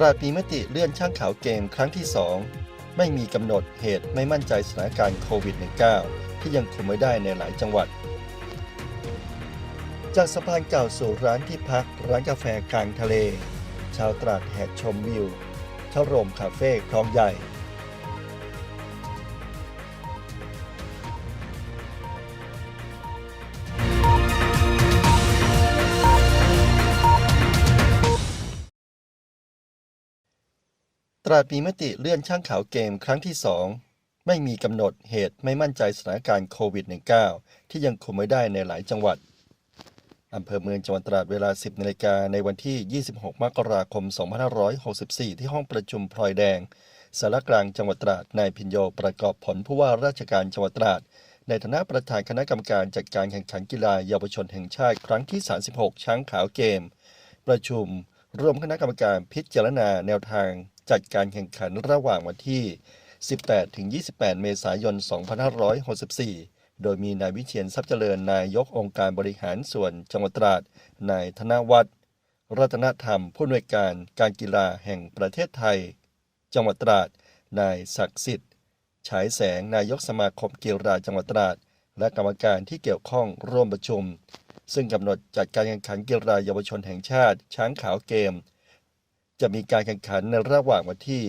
ตราดมีมติเลื่อนช่างขาวเกมครั้งที่ 2 ไม่มีกำหนดเหตุไม่มั่นใจสถานการณ์โควิด -19 ที่ยังคุมไม่ได้ในหลายจังหวัด จากสะพานเก่าสู่ร้านที่พักร้านกาแฟกลางทะเล ชาวตราดแหกชมวิวช่าโรมคาเฟ่คลองใหญ่ ตราดมีมติเลื่อนช่างขาวเกมครั้งที่ 2 ไม่มีกำหนดเหตุไม่มั่นใจสถานการณ์โควิด -19 ที่ยังคุมไม่ได้ในหลายจังหวัดอำเภอเมืองจังหวัดตราดเวลา 10นาฬิกาในวันที่ 26 มกราคม 2564 ที่ห้องประชุมพลอยแดงสารกลางจังหวัดตราดนายพินโยประกอบผลผู้ว่าราชการจังหวัดตราด ในฐานะประธานคณะกรรมการจัดการแข่งขันกีฬาเยาวชนแห่งชาติครั้งที่ 36 ช้างขาวเกม ประชุมร่วมคณะกรรมการพิจารณาแนวทาง จัดการแข่งขันระหว่างวันที่ 18-28 เมษายน 2564 โดยมีนายวิเชียนทรัพย์เจริญนายกองค์การบริหารส่วนจังหวัดตราด นายธนวัฒน์รัตนธรรมผู้อำนวยการการกีฬาแห่งประเทศไทย จังหวัดตราด นายศักดิ์สิทธิ์ฉายแสงนายกสมาคมกีฬาจังหวัดตราด และกรรมการที่เกี่ยวข้องร่วมประชุม ซึ่งกำหนดจัดการแข่งขันกีฬาเยาวชนแห่งชาติ ช้างขาวเกม จะมีการแข่งขันในระหว่างวันที่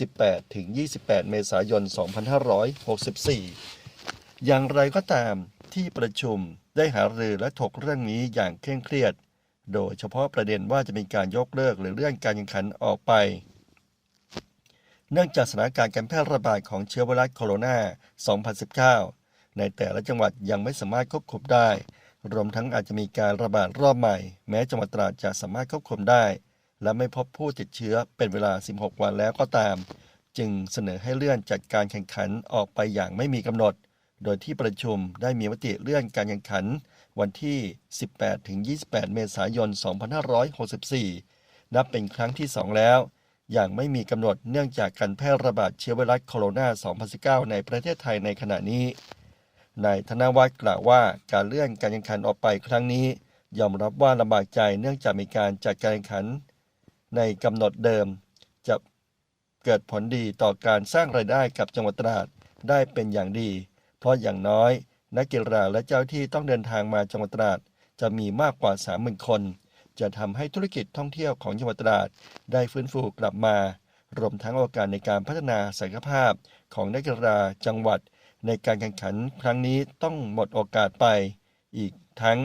18 ถึง 28 เมษายน 2564 อย่างไรก็ตามที่ประชุมได้หารือและถกเรื่องนี้อย่างเคร่งเครียด โดยเฉพาะประเด็นว่าจะมีการยกเลิกหรือเลื่อนการแข่งขันออกไป เนื่องจากสถานการณ์การแพร่ระบาดของเชื้อไวรัสโคโรนา 2019 ในแต่ละจังหวัดยังไม่สามารถควบคุมได้ รวมทั้งอาจจะมีการระบาดรอบใหม่ แม้จังหวัดตราดจะสามารถควบคุมได้ และไม่พบผู้ติดเชื้อเป็นเวลา 16 วันแล้วก็ตาม จึงเสนอให้เลื่อนจัดการแข่งขันออกไปอย่างไม่มีกำหนด โดยที่ประชุมได้มีมติเลื่อนการแข่งขัน วันที่ 18-28 เมษายน 2564 นับเป็นครั้งที่ 2 แล้ว อย่างไม่มีกำหนดเนื่องจากการแพร่ระบาดเชื้อไวรัสโคโรนา 2019 ในประเทศไทยในขณะนี้นายธนวัฒน์กล่าวว่าการเลื่อนการแข่งขันออกไปครั้งนี้ ยอมรับว่าลำบากใจเนื่องจากมีการจัดการแข่งขัน ในกำหนดเดิม จะเกิดผลดีต่อการสร้างรายได้กับจังหวัดตราดได้เป็นอย่างดี เพราะอย่างน้อย นักกีฬาและเจ้าที่ต้องเดินทางมาจังหวัดตราดจะมีมากกว่า 30,000 คน จะทำให้ธุรกิจท่องเที่ยวของจังหวัดตราดได้ฟื้นฟูกลับมา รวมทั้งโอกาสในการพัฒนาศักยภาพของนักกีฬาจังหวัด ในการแข่งขันครั้งนี้ต้องหมดโอกาสไป อีกทั้ง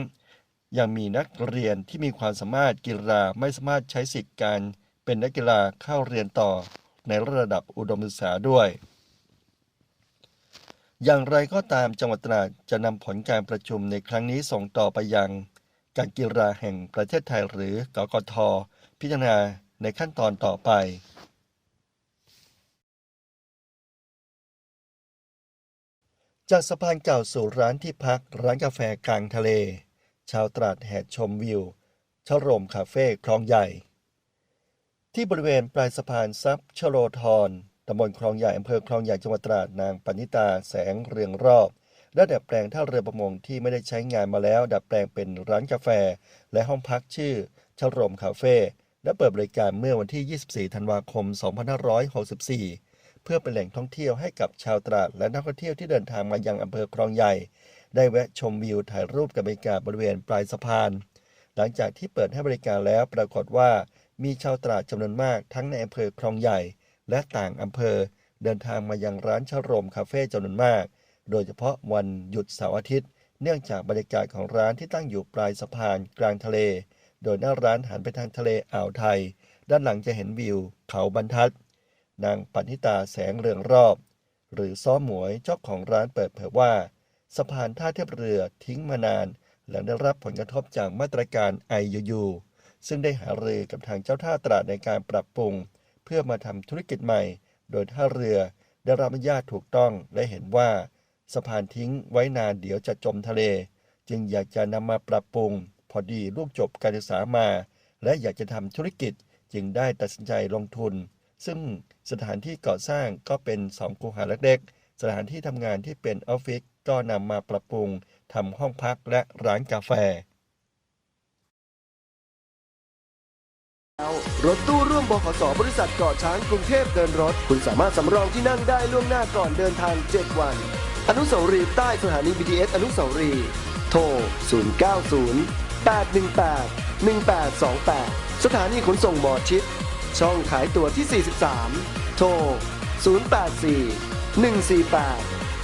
ยังมีนักเรียนที่มีความสามารถกีฬาไม่สามารถใช้สิทธิการเป็นนักกีฬาเข้าเรียนต่อในระดับอุดมศึกษาด้วย อย่างไรก็ตามจังหวัดตราดจะนำผลการประชุมในครั้งนี้ส่งต่อไปยังการกีฬาแห่งประเทศไทยหรือกกท พิจารณาในขั้นตอนต่อไปจากสะพานเก่าสู่ร้านที่พักร้านกาแฟกลางทะเล ชาวตราดแห่ชมวิวชโรมคาเฟ่คลองใหญ่ ที่บริเวณปลายสะพานซับชโลธรตำบลคลองใหญ่อำเภอคลองใหญ่จังหวัดตราดนางปณิตาแสงเรืองรอบและดัดแปลงท่าเรือประมงที่ไม่ได้ใช้งานมาแล้ว ดัดแปลงเป็นร้านกาแฟ และห้องพักชื่อชโรมคาเฟ่และเปิดบริการเมื่อวันที่ 24 ธันวาคม 2564 เพื่อเป็นแหล่งท่องเที่ยวให้กับชาวตราดและนักท่องเที่ยวที่เดินทางมายังอำเภอคลองใหญ่ ได้แวะชมวิวถ่ายรูปกับบรรยากาศบริเวณปลายสะพาน หลังจากที่เปิดให้บริการแล้วปรากฏว่ามีชาวตราดจำนวนมากทั้งในอำเภอคลองใหญ่ และต่างอำเภอ เดินทางมายังร้านชาโรมคาเฟ่จำนวนมาก โดยเฉพาะวันหยุดเสาร์อาทิตย์ เนื่องจากบรรยากาศของร้านที่ตั้งอยู่ปลายสะพานกลางทะเล โดยหน้าร้านหันไปทางทะเลอ่าวไทย ด้านหลังจะเห็นวิว เขาบรรทัด นางปณิตาแสงเรืองรอบ หรือซ้อหมวยเจ้าของร้านเปิดเผยว่า สะพานท่าเทียบเรือทิ้งมานาน หลังได้รับผลกระทบจากมาตรการ IUU ซึ่งได้หารือกับทางเจ้าท่าตราดในการปรับปรุง เพื่อมาทำธุรกิจใหม่ โดยท่าเรือได้รับอนุญาตถูกต้องและเห็นว่า สะพานทิ้งไว้นานเดี๋ยวจะจมทะเล จึงอยากจะนำมาปรับปรุง พอดีลูกจบการศึกษามา และอยากจะทำธุรกิจจึงได้ตัดสินใจลงทุน ซึ่งสถานที่ก่อสร้างก็เป็นสองคูหาเล็กๆสถานที่ทำงานที่เป็นออฟฟิศ ก็นำมาปรับปรุงทำห้องพักและร้านกาแฟ รถตู้ร่วมบขสบริษัทเกาะช้างกรุงเทพเดินรถ คุณสามารถสำรองที่นั่งได้ล่วงหน้าก่อนเดินทาง 7 วัน อนุสาวรีย์ใต้สถานี BTS อนุสาวรีย์โทร 090 818 1828 สถานีขนส่งหมอชิด ช่องขายตั๋วที่ 43 โทร 084 148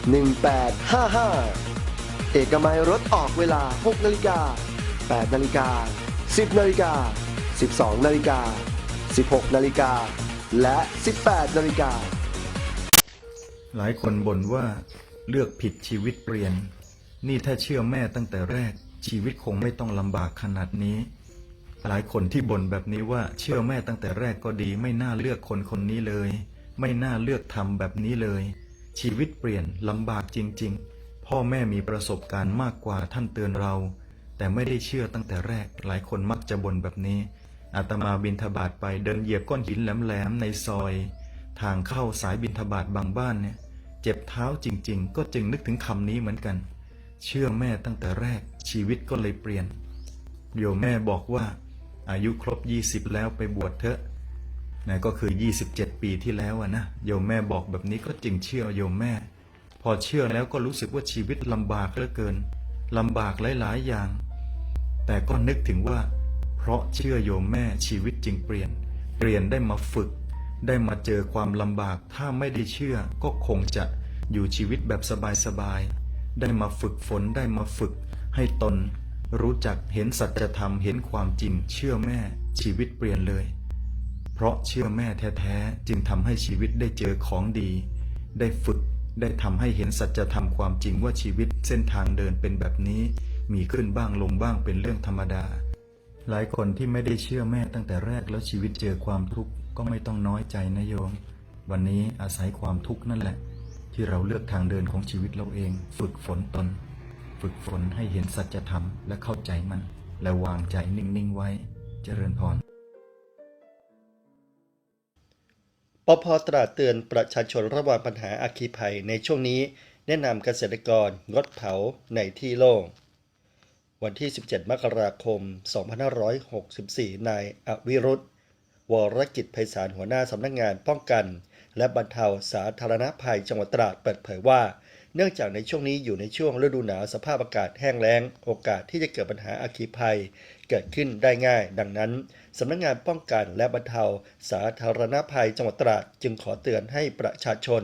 1855 เอกมัยรถออกเวลา 6 นาฬิกา 8 นาฬิกา 10 นาฬิกา 12 นาฬิกา 16 นาฬิกา และ 18 นาฬิกา หลายคนบ่นว่าเลือกผิดชีวิตเปลี่ยน นี่ถ้าเชื่อแม่ตั้งแต่แรก ชีวิตคงไม่ต้องลำบากขนาดนี้ หลายคนที่บ่นแบบนี้ว่าเชื่อแม่ตั้งแต่แรกก็ดี ไม่น่าเลือกคนคนนี้เลย ไม่น่าเลือกทำแบบนี้เลย ชีวิตเปลี่ยนลำบากจริง ๆ พ่อแม่มีประสบการณ์มากกว่าท่านเตือนเรา แต่ไม่ได้เชื่อตั้งแต่แรก หลายคนมักจะบ่นแบบนี้ อาตมาบินทบาทไปเดินเหยียบก้อนหินแหลมๆในซอย ทางเข้าสายบินทบาทบางบ้านเนี่ย เจ็บเท้าจริง ๆ ก็จึงนึกถึงคำนี้เหมือนกัน เชื่อแม่ตั้งแต่แรก ชีวิตก็เลยเปลี่ยนโยมแม่บอกว่า อายุครบ 20 แล้วไปบวชเถอะ นะก็คือ 27 ปีที่แล้วนะโยมแม่บอกแบบนี้ก็จึงเชื่อโยมแม่ พอเชื่อแล้วก็รู้สึกว่าชีวิตลำบากเหลือเกินลำบากหลาย ๆ อย่าง แต่ก็นึกถึงว่า เพราะเชื่อโยมแม่ชีวิตจึงเปลี่ยน เปลี่ยนได้มาฝึก ได้มาเจอความลำบาก ถ้าไม่ได้เชื่อก็คงจะอยู่ชีวิตแบบสบาย ๆ ได้มาฝึกฝนได้มาฝึก ให้ตน รู้จักเห็นสัจธรรมเห็นความจริงเชื่อแม่ชีวิตเปลี่ยนเลย เพราะเชื่อแม่แท้ๆจึงทำให้ชีวิตได้เจอของดี ได้ฝึกได้ทำให้เห็นสัจธรรมความจริงว่าชีวิตเส้นทางเดินเป็นแบบนี้ มีขึ้นบ้างลงบ้างเป็นเรื่องธรรมดา หลายคนที่ไม่ได้เชื่อแม่ตั้งแต่แรกแล้วชีวิตเจอความทุกข์ก็ไม่ต้องน้อยใจนะโยม วันนี้อาศัยความทุกข์นั่นแหละ ที่เราเลือกทางเดินของชีวิตเราเอง ฝึกฝนตน ฝึกฝนให้เห็นสัจธรรมและเข้าใจมัน และวางใจนิ่งๆไว้ เจริญพร พตราเตือนประชาชนระวังปัญหาอัคคีภัยในช่วงนี้ แนะนำเกษตรกรงดเผาในที่โล่ง วันที่ 17 มกราคม 2564 นายอวิรุธวรกิจไพศาลหัวหน้าสำนักงานป้องกัน และบรรเทาสาธารณภัยจังหวัดตราดเปิดเผยว่า เนื่องจากในช่วงนี้อยู่ในช่วงฤดูหนาวสภาพอากาศแห้งแล้ง โอกาสที่จะเกิดปัญหาอัคคีภัย เกิดขึ้นได้ง่าย ดังนั้นสำนักงานป้องกันและบรรเทา สาธารณภัยจังหวัดตราดจึงขอเตือนให้ประชาชน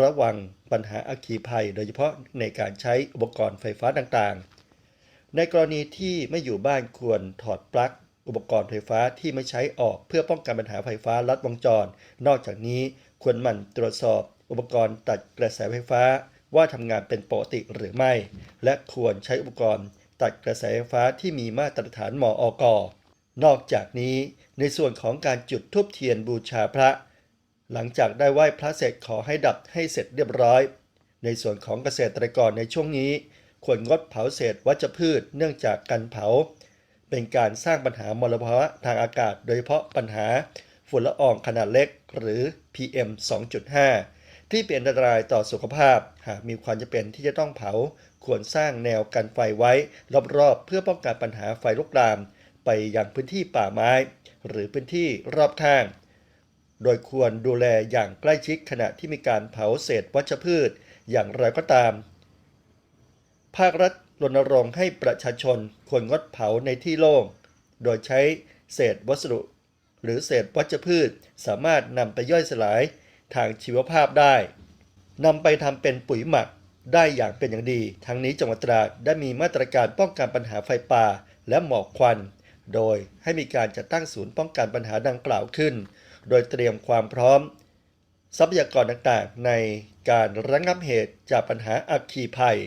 ระวังปัญหาอัคคีภัย โดยเฉพาะในการใช้อุปกรณ์ไฟฟ้าต่างๆ ในกรณีที่ไม่อยู่บ้านควรถอดปลั๊กอุปกรณ์ไฟฟ้าที่ไม่ใช้ออกเพื่อป้องกันปัญหาไฟฟ้าลัดวงจร นอกจากนี้ควรหมั่นตรวจสอบอุปกรณ์ตัดกระแสไฟฟ้า ว่าทำงานเป็นปกติหรือไม่ และควรใช้อุปกรณ์ตัดกระแสไฟฟ้าที่มีมาตรฐานมออกนอกจากนี้ในส่วนของการจุดธูปเทียนบูชาพระ หลังจากได้ไหว้พระเสร็จขอให้ดับให้เสร็จเรียบร้อย ในส่วนของเกษตรกรในช่วงนี้ ควรงดเผาเศษวัชพืชเนื่องจากการเผา เป็นการสร้างปัญหามลภาวะทางอากาศ โดยเฉพาะปัญหาฝุ่นละอองขนาดเล็กหรือ PM 2.5 ที่เป็นอันตรายต่อสุขภาพ หากมีความจำเป็นที่จะต้องเผา ควรสร้างแนวกันไฟไว้ รอบๆ เพื่อป้องกันปัญหาไฟลุกลาม ไปยังพื้นที่ป่าไม้ หรือพื้นที่รอบข้าง โดยควรดูแลอย่างใกล้ชิดขณะที่มีการเผาเศษวัชพืช อย่างไรก็ตาม ภาครัฐรณรงค์ให้ประชาชนควรงดเผาในที่โล่ง โดยใช้เศษวัสดุ หรือเศษวัชพืช สามารถนำไปย่อยสลาย ทางชีวภาพได้นำไปทำเป็นปุ๋ยหมักได้อย่างเป็นอย่างดี ทั้งนี้จังหวัดตราดได้มีมาตรการป้องกันปัญหาไฟป่าและหมอกควัน โดยให้มีการจัดตั้งศูนย์ป้องกันปัญหาดังกล่าวขึ้น โดยเตรียมความพร้อม ทรัพยากรต่างๆ ในการระงับเหตุจากปัญหาอัคคีภัย